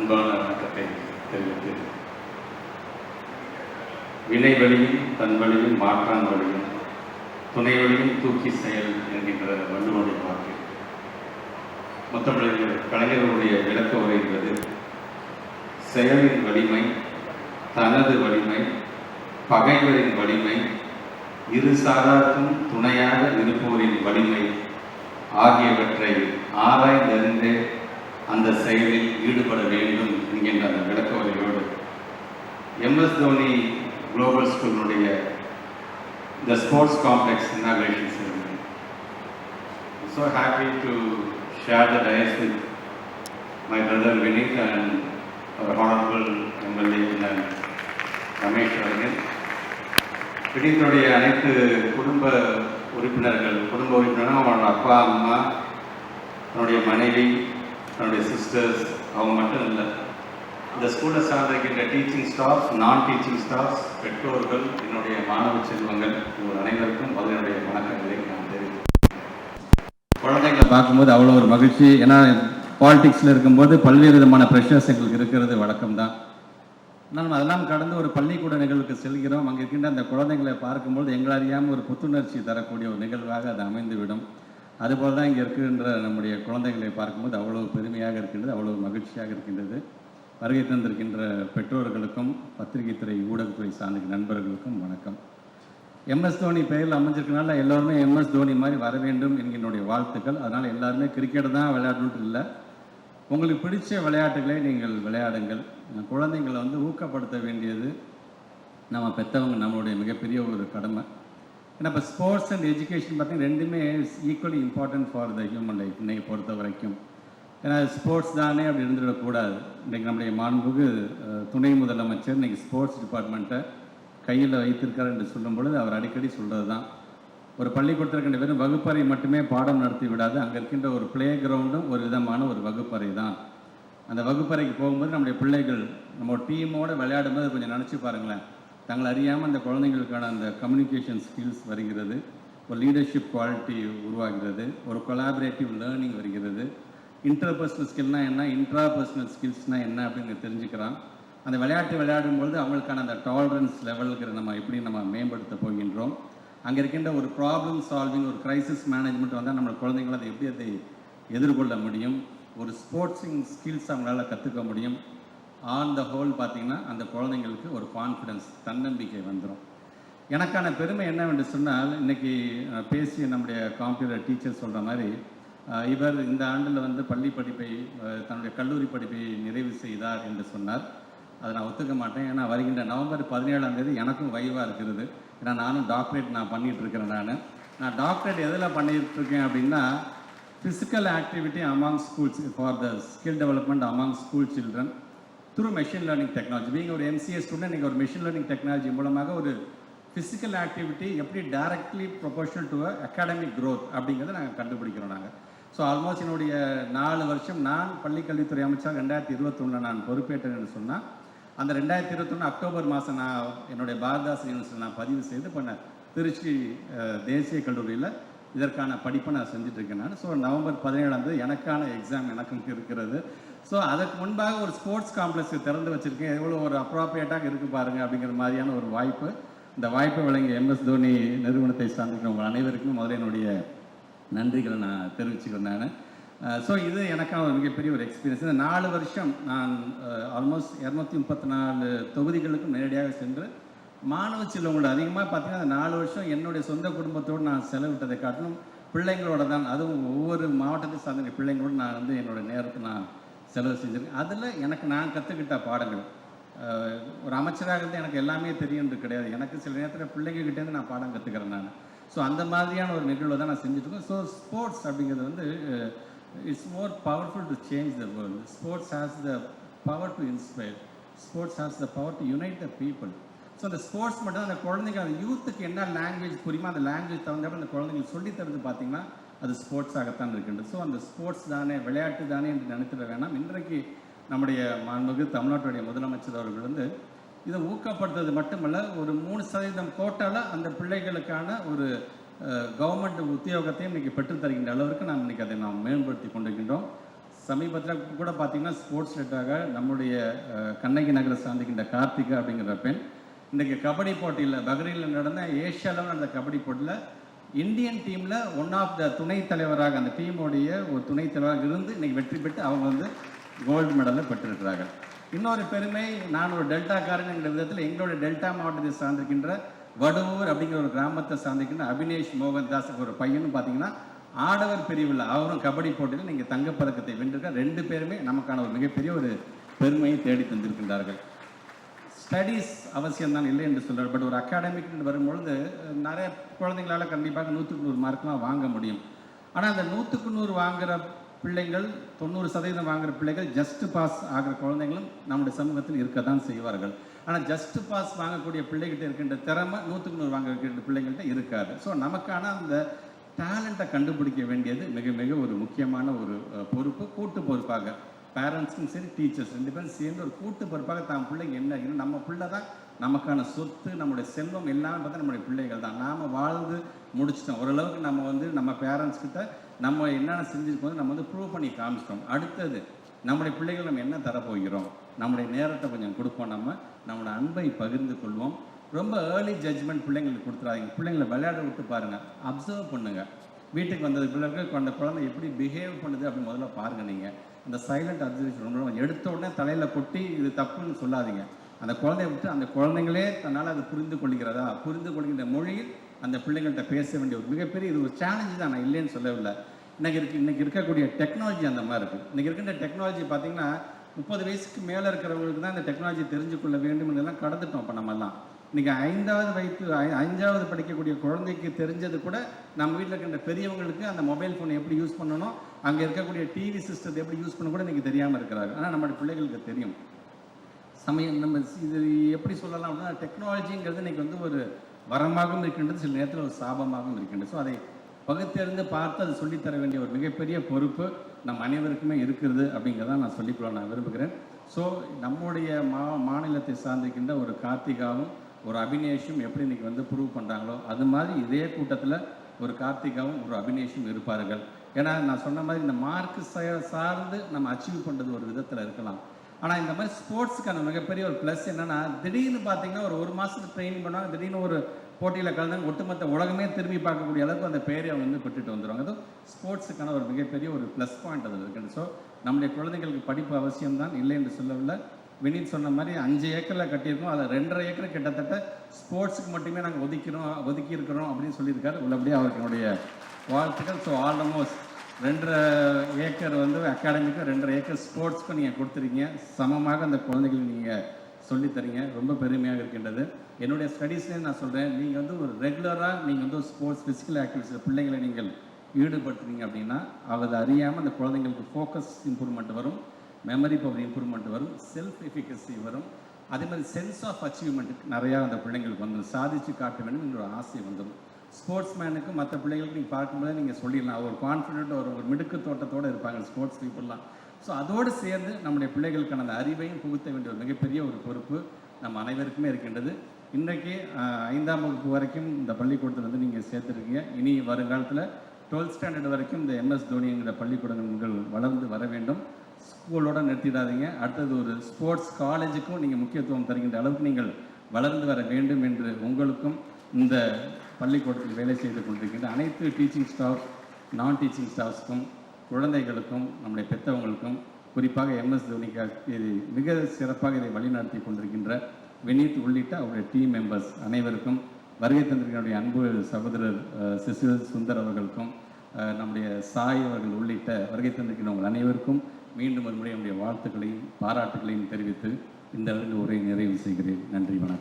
அன்பான வணக்கத்தை தெரிவித்து வினை வழியும் தன் வழியும் மாற்றான் வழியும் துணை வழியும் தூக்கி செயல் என்கின்ற வள்ளுவனுடைய வாக்கு. மொத்தமிழர் கலைஞர்களுடைய விளக்க உரை என்பது செயலின் வலிமை தனது வலிமை பகைவரின் வலிமை இரு சாராருக்கும் துணையாக இருப்போரின் வலிமை ஆகியவற்றை ஆராய்ந்தறிந்தே அந்த செயலில் ஈடுபட வேண்டும் என்கின்ற அந்த விளக்க உரையோடு MS Dhoni global ஸ்கூலினுடைய the sports complex inauguration ceremony. So happy to share the dais with my brother Vineeth and our our MLA Ramesh அவர்கள் வினித்துடைய அனைத்து குடும்ப உறுப்பினர்கள் குடும்ப உறுப்பினர்கள் அவனோட அப்பா அம்மா தன்னுடைய மனைவி தன்னுடைய சிஸ்டர்ஸ் அவங்க மட்டும் இல்லை. இந்த ஸ்கூலை சார்ந்திருக்கின்ற teaching staff non teaching staffs பெற்றோர்கள் என்னுடைய மாணவ செல்வங்கள் உங்கள் அனைவருக்கும் அதனுடைய வணக்கங்களை நான் தெரிவிக்கிறேன். குழந்தைங்களை பார்க்கும்போது அவ்வளோ ஒரு மகிழ்ச்சி. ஏன்னா பாலிடிக்ஸில் இருக்கும்போது பல்வேறு விதமான ப்ரெஷர்ஸ் எங்களுக்கு இருக்கிறது. வழக்கம்தான். நாம் அதெல்லாம் கடந்து ஒரு பள்ளிக்கூட நிகழ்வுக்கு செல்கிறோம். அங்கே இருக்கின்ற அந்த குழந்தைங்களை பார்க்கும்போது எங்களை அறியாமல் ஒரு புத்துணர்ச்சி தரக்கூடிய ஒரு நிகழ்வாக அது அமைந்துவிடும். அதுபோல் தான் இங்கே இருக்கின்ற நம்முடைய குழந்தைகளை பார்க்கும்போது அவ்வளவு பெருமையாக இருக்கின்றது அவ்வளவு மகிழ்ச்சியாக இருக்கின்றது. வருகை தந்திருக்கின்ற பெற்றோர்களுக்கும் பத்திரிகை துறை ஊடகத்துறை சார்ந்த நண்பர்களுக்கும் வணக்கம். எம்எஸ் தோனி பெயரில் அமைஞ்சிருக்கனால எல்லாருமே எம்எஸ் தோனி மாதிரி வர வேண்டும் என்கின்னுடைய வாழ்த்துக்கள். அதனால் எல்லாருமே கிரிக்கெட் தான் விளையாடணுன்ட்டு இல்லை. உங்களுக்கு பிடிச்ச விளையாட்டுகளை நீங்கள் விளையாடுங்கள். குழந்தைங்களை வந்து ஊக்கப்படுத்த வேண்டியது நம்ம பெற்றவங்க நம்மளுடைய மிகப்பெரிய ஒரு கடமை. ஏன்னா இப்போ ஸ்போர்ட்ஸ் அண்ட் எஜுகேஷன் பார்த்தீங்கன்னா ரெண்டுமே equally important for the human life இன்னைக்கு பொறுத்த வரைக்கும். ஏன்னா ஸ்போர்ட்ஸ் தானே அப்படி இருந்துவிடக்கூடாது இன்றைக்கி நம்முடைய மாண்புக்கு துணை முதலமைச்சர் இன்றைக்கி ஸ்போர்ட்ஸ் டிபார்ட்மெண்ட்டை கையில் வைத்திருக்கார் என்று சொல்லும் பொழுது அவர் அடிக்கடி சொல்கிறது தான் ஒரு பள்ளிக்கூடத்தில் இருக்கின்ற வெறும் வகுப்பறை மட்டுமே பாடம் நடத்தி விடாது. அங்கே இருக்கின்ற ஒரு ப்ளே கிரவுண்டும் ஒரு விதமான ஒரு வகுப்பறை தான் அந்த வகுப்பறைக்கு போகும்போது நம்முடைய பிள்ளைகள் நம்ம டீமோட விளையாடும்போது கொஞ்சம் நினச்சி பாருங்களேன். தங்களை அறியாமல் அந்த குழந்தைங்களுக்கான அந்த கம்யூனிகேஷன் ஸ்கில்ஸ் வருகிறது. ஒரு லீடர்ஷிப் குவாலிட்டி உருவாகிறது. ஒரு கொலாபரேட்டிவ் லேர்னிங் வருகிறது. இன்டர்பர்சனல் ஸ்கில்னால் என்ன? இன்ட்ராபர்சனல் ஸ்கில்ஸ்னால் என்ன அப்படின்னு தெரிஞ்சுக்கிறான் அந்த விளையாட்டு விளையாடும்பொழுது அவங்களுக்கான அந்த டாலரன்ஸ் லெவலுக்கு நம்ம எப்படி நம்ம மேம்படுத்த போகின்றோம். அங்கே இருக்கின்ற ஒரு ப்ராப்ளம் சால்விங் ஒரு க்ரைசிஸ் மேனேஜ்மெண்ட் வந்தால் நம்ம குழந்தைங்கள அதை எப்படி அதை எதிர்கொள்ள முடியும்? ஒரு ஸ்போர்ட்ஸிங் ஸ்கில்ஸ் அவங்களால கற்றுக்க முடியும். ஆன் த ஹோல் பார்த்தீங்கன்னா அந்த குழந்தைங்களுக்கு ஒரு கான்ஃபிடன்ஸ் தன்னம்பிக்கை வந்துடும் எனக்கான பெருமை என்னவென்று சொன்னால் இன்னைக்கு பேசிய நம்முடைய காம்ப்யூட்டர் டீச்சர் சொல்கிற மாதிரி இவர் இந்த ஆண்டில் வந்து பள்ளி படிப்பை தன்னுடைய கல்லூரி படிப்பை நிறைவு செய்தார் என்று சொன்னார். அதை நான் ஒத்துக்க மாட்டேன். ஏன்னா வருகின்ற நவம்பர் பதினேழாம் தேதி எனக்கும் வைவாக இருக்கிறது. ஏன்னா நானும் டாக்டரேட் நான் பண்ணிகிட்டு இருக்கிறேன் நான். நான் டாக்டரேட் எதில் பண்ணிகிட்ருக்கேன் இருக்கேன் அப்படின்னா physical activity among schools for the skill development among school children through machine learning technology நீங்கள் ஒரு எம்சிஏ ஸ்டூடெண்ட் நீங்கள் ஒரு மெஷின் லேர்னிங் டெக்னாலஜி மூலமாக ஒரு ஃபிசிக்கல் ஆக்டிவிட்டி எப்படி directly proportional to academic growth அப்படிங்கிறத நாங்கள் கண்டுபிடிக்கிறோம் நாங்கள் ஸோ ஆல்மோஸ்ட் என்னுடைய நாலு வருஷம் நான் பள்ளிக்கல்வித்துறை அமைச்சர் ரெண்டாயிரத்தி இருபத்தொன்னில் நான் பொறுப்பேற்றேன்னு சொன்னால் அந்த ரெண்டாயிரத்தி இருபத்தொன்று அக்டோபர் மாதம் நான் என்னுடைய பாரதாஸ் யூனிவர்சிட்டி நான் பதிவு செய்து பண்ண திருச்சி தேசிய கல்லூரியில் இதற்கான படிப்பை நான் செஞ்சுட்டு இருக்கேன் நான். ஸோ நவம்பர் பதினேழாம் தேதி எனக்கான எக்ஸாம் எனக்கும் இருக்கிறது. ஸோ அதற்கு முன்பாக ஒரு ஸ்போர்ட்ஸ் காம்ப்ளெக்ஸ் திறந்து வச்சுருக்கேன். எவ்வளோ ஒரு அப்ராப்ரியேட்டாக இருக்குது பாருங்கள் அப்படிங்கிற மாதிரியான ஒரு வாய்ப்பு. இந்த வாய்ப்பை வழங்கிய எம்எஸ் தோனி நிறுவனத்தை சார்ந்திருக்கிற உங்கள் அனைவருக்கும் முதல்ல என்னுடைய நன்றிகளை நான் தெரிவிச்சுக்கிறேன் நான். ஸோ இது எனக்கான ஒரு மிகப்பெரிய ஒரு எக்ஸ்பீரியன்ஸ் இந்த நாலு வருஷம் நான் ஆல்மோஸ்ட் இரநூத்தி முப்பத்தி நாலு தொகுதிகளுக்கும் நேரடியாக சென்று மாணவ செல்வங்களோட அதிகமாக பார்த்தீங்கன்னா அந்த நாலு வருஷம் என்னுடைய சொந்த குடும்பத்தோடு நான் செலவிட்டதை காட்டிலும் பிள்ளைங்களோட தான் அதுவும் ஒவ்வொரு மாவட்டத்தை சார்ந்த பிள்ளைங்களோடு நான் வந்து என்னோட நேரத்தை நான் செலவு செஞ்சிருக்கேன் அதில் எனக்கு நான் கற்றுக்கிட்ட பாடங்கள் ஒரு அமைச்சராக இருந்து எனக்கு எல்லாமே தெரியும்னு கிடையாது. எனக்கு சில நேரத்தில் பிள்ளைங்க கிட்டேருந்து நான் பாடம் கற்றுக்கிறேன் நான். ஸோ அந்த மாதிரியான ஒரு நிகழ்வை தான் நான் செஞ்சுட்ருக்கேன் ஸோ ஸ்போர்ட்ஸ் அப்படிங்கிறது வந்து it's more powerful to change the world sports has the power to inspire sports has the power to unite the people so அந்த ஸ்போர்ட்ஸ் மட்டும் அந்த குழந்தைங்க அந்த யூத்துக்கு என்ன லாங்குவேஜ் புரியுமோ அந்த லாங்குவேஜ் தகுந்தப்ப அந்த குழந்தைங்களுக்கு சொல்லி தருது பார்த்தீங்கன்னா அது ஸ்போர்ட்ஸாகத்தான் இருக்கின்றது. ஸோ அந்த ஸ்போர்ட்ஸ் தானே விளையாட்டு தானே என்று நினைத்திட வேணாம். இன்றைக்கு நம்முடைய மாண்புக்கு தமிழ்நாட்டுடைய முதலமைச்சர் அவர்கள் வந்து இதை ஊக்கப்படுத்துறது மட்டுமல்ல ஒரு மூணு சதவீதம் கோட்டால அந்த பிள்ளைகளுக்கான ஒரு கவர்மெண்ட் உத்தியோகத்தையும் இன்னைக்கு பெற்றுத்தருகின்ற அளவிற்கு நாம் இன்னைக்கு அதை நாம் மேம்படுத்தி கொண்டிருக்கின்றோம். சமீபத்தில் கூட பார்த்தீங்கன்னா ஸ்போர்ட்ஸ் டேட்டாக நம்முடைய கண்ணகி நகரை சார்ந்திருக்கின்ற கார்த்திகா அப்படிங்கிற பெண் இன்றைக்கி கபடி போட்டியில் பஹ்ரைனில் நடந்த ஏஷியா லெவல் நடந்த கபடி போட்டியில் இந்தியன் டீமில் ஒன் ஆஃப் த துணைத் தலைவராக அந்த டீமுடைய ஒரு துணைத் தலைவராக இருந்து இன்றைக்கி வெற்றி பெற்று அவங்க வந்து கோல்டு மெடலை பெற்றிருக்கிறார்கள் இன்னொரு பெருமை நான் ஒரு டெல்டாக்காரன் என்ற விதத்தில் எங்களுடைய டெல்டா மாவட்டத்தை சார்ந்திருக்கின்ற வடுவூர் அப்படிங்கிற ஒரு கிராமத்தை சார்ந்திருக்கின்ற அபினேஷ் மோகன்தாஸ் ஒரு பையனும் பார்த்தீங்கன்னா ஆடவர் பிரிவில் அவரும் கபடி போட்டியில் நீங்கள் தங்கப்பதக்கத்தை வென்றிருக்க ரெண்டு பேருமே நமக்கான ஒரு மிகப்பெரிய ஒரு பெருமையை தேடி தந்திருக்கின்றார்கள். ஸ்டடீஸ் அவசியம் தான் இல்லை என்று சொல்கிறார் பட் ஒரு அகாடமிக் வரும்பொழுது நிறைய குழந்தைங்களால கண்டிப்பாக நூற்றுக்கு நூறு மார்க்லாம் வாங்க முடியும். ஆனால் அந்த நூற்றுக்கு நூறு வாங்குகிற பிள்ளைகள் தொண்ணூறு சதவீதம் வாங்குகிற பிள்ளைகள் ஜஸ்ட் பாஸ் ஆகிற குழந்தைங்களும் நம்முடைய சமூகத்தில் இருக்க தான் செய்வார்கள். ஆனால் ஜஸ்ட் பாஸ் வாங்கக்கூடிய பிள்ளைகிட்ட இருக்கின்ற திறமை நூற்றுக்கு நூறு வாங்கக்கூடிய பிள்ளைங்கள்ட்ட இருக்காது. ஸோ நமக்கான அந்த டேலண்ட்டை கண்டுபிடிக்க வேண்டியது மிக மிக ஒரு முக்கியமான ஒரு பொறுப்பு கூட்டு பொறுப்பாக. பேரண்ட்ஸும் சரி டீச்சர்ஸ் ரெண்டு பேரும் சேர்ந்து ஒரு கூட்டு பொறுப்பாக தான் பிள்ளைங்க என்ன இன்னும் நம்ம பிள்ளை தான் நமக்கான சொத்து நம்முடைய செல்வம் எல்லாமே பார்த்தா நம்முடைய பிள்ளைகள் தான். நாம் வாழ்ந்து முடிச்சிட்டோம். ஓரளவுக்கு நம்ம வந்து நம்ம பேரண்ட்ஸ் கிட்ட நம்ம என்னென்ன செஞ்சுருக்கோம் நம்ம வந்து ப்ரூவ் பண்ணி காமிச்சிட்டோம். அடுத்தது நம்முடைய பிள்ளைகள் நம்ம என்ன தரப்போகிறோம்? நம்முடைய நேரத்தை கொஞ்சம் கொடுப்போம் நம்ம. நம்மளோட அன்பை பகிர்ந்து கொள்வோம். ரொம்ப ஏர்லி ஜட்ஜ்மெண்ட் பிள்ளைங்களுக்கு கொடுத்துறாதீங்க பிள்ளைங்களை விளையாட விட்டு பாருங்கள் அப்சர்வ் பண்ணுங்கள் வீட்டுக்கு வந்தது பிள்ளைகள் கொண்ட குழந்தை எப்படி பிஹேவ் பண்ணுது அப்படின்னு முதல்ல பாருங்க நீங்கள் அந்த சைலண்ட் அப்சர்வேஷன் ரொம்ப எடுத்த உடனே தலையில் கொட்டி இது தப்புன்னு சொல்லாதீங்க. அந்த குழந்தைய விட்டு அந்த குழந்தைங்களே தன்னால் அது புரிந்து கொள்கிறதா? புரிந்து கொள்கின்ற மொழியில் அந்த பிள்ளைங்கள்ட்ட பேச வேண்டிய ஒரு மிகப்பெரிய இது ஒரு சேலஞ்சு தான். நான் இல்லைன்னு சொல்லவில்லை. இன்னைக்கு இருக்கு இன்னைக்கு இருக்கக்கூடிய டெக்னாலஜி அந்த மாதிரி இருக்குது இன்னைக்கு இருக்கின்ற டெக்னாலஜி பார்த்தீங்கன்னா முப்பது வயசுக்கு மேலே இருக்கிறவங்களுக்கு தான் இந்த டெக்னாலஜி தெரிஞ்சு கொள்ள வேண்டும் என்றெல்லாம் கடந்துட்டோம் இப்போ நம்மெல்லாம். இன்னைக்கு ஐந்தாவது வயது அஞ்சாவது ஐந்தாவது படிக்கக்கூடிய குழந்தைக்கு தெரிஞ்சது கூட நம்ம வீட்டில் இருக்கின்ற பெரியவங்களுக்கு அந்த மொபைல் ஃபோன் எப்படி யூஸ் பண்ணணும் அங்கே இருக்கக்கூடிய டிவி சிஸ்டத்தை எப்படி யூஸ் பண்ண கூட இன்னைக்கு தெரியாமல் இருக்கிறாங்க. ஆனால் நம்மளுடைய பிள்ளைகளுக்கு தெரியும். சமயம் நம்ம இது எப்படி சொல்லலாம் அப்படின்னா டெக்னாலஜிங்கிறது இன்னைக்கு வந்து ஒரு வரமாகவும் இருக்கின்றது சில நேரத்தில் ஒரு சாபமாகவும் இருக்கின்றது. ஸோ அதை பகுத்தறிந்து பார்த்து அது சொல்லித்தர வேண்டிய ஒரு மிகப்பெரிய பொறுப்பு நம் அனைவருக்குமே இருக்கிறது அப்படிங்கிறத நான் சொல்லிக்கொள்ள நான் விரும்புகிறேன். ஸோ நம்முடைய மா மாநிலத்தை சார்ந்திருக்கின்ற ஒரு கார்த்திகாவும் ஒரு அபினேஷும் எப்படி இன்னைக்கு வந்து ப்ரூவ் பண்ணுறாங்களோ அது மாதிரி இதே கூட்டத்தில் ஒரு கார்த்திகாவும் ஒரு அபினேஷும் இருப்பார்கள். ஏன்னா நான் சொன்ன மாதிரி இந்த மார்க் சார்ந்து நம்ம அச்சீவ் பண்ணுறது ஒரு விதத்தில் இருக்கலாம். ஆனால் இந்த மாதிரி ஸ்போர்ட்ஸுக்கான மிகப்பெரிய ஒரு ப்ளஸ் என்னென்னா திடீர்னு பார்த்தீங்கன்னா ஒரு ஒரு மாதத்துக்கு ட்ரைனிங் பண்ணுவாங்க. திடீர்னு ஒரு போட்டியில் கலந்தாங்க ஒட்டுமொத்த உலகமே திரும்பி பார்க்கக்கூடிய அளவுக்கு அந்த பேரை அவங்க வந்து பெற்றுட்டு வந்துடுவாங்க அதுவும் ஸ்போர்ட்ஸுக்கான ஒரு மிகப்பெரிய ஒரு ப்ளஸ் பாயிண்ட் அது இருக்குது ஸோ நம்முடைய குழந்தைகளுக்கு படிப்பு அவசியம்தான் இல்லை என்று சொல்லவில்லை. வினித் சொன்ன மாதிரி அஞ்சு ஏக்கரில் கட்டியிருக்கோம். அதில் ரெண்டரை ஏக்கர் கிட்டத்தட்ட ஸ்போர்ட்ஸுக்கு மட்டுமே நாங்கள் ஒதுக்கிறோம் ஒதுக்கி இருக்கிறோம் அப்படின்னு சொல்லியிருக்காரு. உள்ளபடியே அவர்களுடைய வாழ்த்துக்கள். ஸோ ஆல்மோஸ்ட் ரெண்டரை ஏக்கர் வந்து அகாடமிக்கும் ரெண்டரை ஏக்கர் ஸ்போர்ட்ஸ்க்கும் நீங்கள் கொடுத்துருக்கீங்க. சமமாக அந்த குழந்தைகளுக்கு நீங்கள் சொல்லித்தரீங்க. ரொம்ப பெருமையாக இருக்கின்றது. என்னுடைய ஸ்டடீஸ்லேயும் நான் சொல்கிறேன் நீங்கள் வந்து ஒரு ரெகுலராக நீங்கள் வந்து ஸ்போர்ட்ஸ் ஃபிசிக்கல் ஆக்டிவிட்டிஸில் பிள்ளைங்களை நீங்கள் ஈடுபடுத்துறீங்க அப்படின்னா அதை அறியாமல் அந்த குழந்தைங்களுக்கு ஃபோக்கஸ் இம்ப்ரூவ்மெண்ட் வரும். மெமரி பவர் இம்ப்ரூவ்மெண்ட் வரும் செல்ஃப் எஃபிகசி வரும். அதே மாதிரி சென்ஸ் ஆஃப் அச்சீவ்மெண்ட்டுக்கு நிறையா அந்த பிள்ளைங்களுக்கு வந்துடும் சாதிச்சு காட்ட வேண்டும் என்ற ஒரு ஆசை வந்துடும் ஸ்போர்ட்ஸ் மேனுக்கு மற்ற பிள்ளைகளுக்கு நீங்கள் பார்க்கும்போது நீங்கள் சொல்லிடலாம். ஒரு கான்ஃபிடென்ட் ஒரு ஒரு மிடுக்கு தோட்டத்தோடு இருப்பாங்க ஸ்போர்ட்ஸ் பீப்புளெலாம் ஸோ அதோடு சேர்ந்து நம்முடைய பிள்ளைகளுக்கான அந்த அறிவையும் புகுத்த வேண்டிய ஒரு மிகப்பெரிய ஒரு பொறுப்பு நம்ம அனைவருக்குமே இருக்கின்றது. இன்றைக்கு ஐந்தாம் வகுப்பு வரைக்கும் இந்த பள்ளிக்கூடத்தில் வந்து நீங்கள் சேர்த்துருக்கீங்க. இனி வருங்காலத்தில் டுவெல்த் ஸ்டாண்டர்ட் வரைக்கும் இந்த எம்எஸ் தோனிங்கிற பள்ளிக்கூடங்கள் வளர்ந்து வர வேண்டும். ஸ்கூலோடு நிறுத்திடாதீங்க. அடுத்தது ஒரு ஸ்போர்ட்ஸ் காலேஜுக்கும் நீங்கள் முக்கியத்துவம் தருகின்ற அளவுக்கு நீங்கள் வளர்ந்து வர வேண்டும் என்று உங்களுக்கும் இந்த பள்ளிக்கூடத்தில் வேலை செய்து கொண்டிருக்கின்ற அனைத்து டீச்சிங் ஸ்டாஃப் நான் டீச்சிங் ஸ்டாஃப்ஸ்க்கும் குழந்தைகளுக்கும் நம்முடைய பெற்றவங்களுக்கும் குறிப்பாக எம்எஸ் தோனிக்கு இது மிக சிறப்பாக இதை வழிநடத்தி கொண்டிருக்கின்ற வினீத் உள்ளிட்ட அவருடைய டீம் மெம்பர்ஸ் அனைவருக்கும் வருகை தந்திருக்கிற அன்பு சகோதரர் சிசில் சுந்தர் அவர்களுக்கும் நம்முடைய சாய் அவர்கள் உள்ளிட்ட வருகை தந்திருக்கிற உங்கள் அனைவருக்கும் மீண்டும் ஒரு முறை என்னுடைய வாழ்த்துக்களையும் பாராட்டுகளையும் தெரிவித்து இந்த உரையை நிறைவு செய்கிறேன். நன்றி வணக்கம்.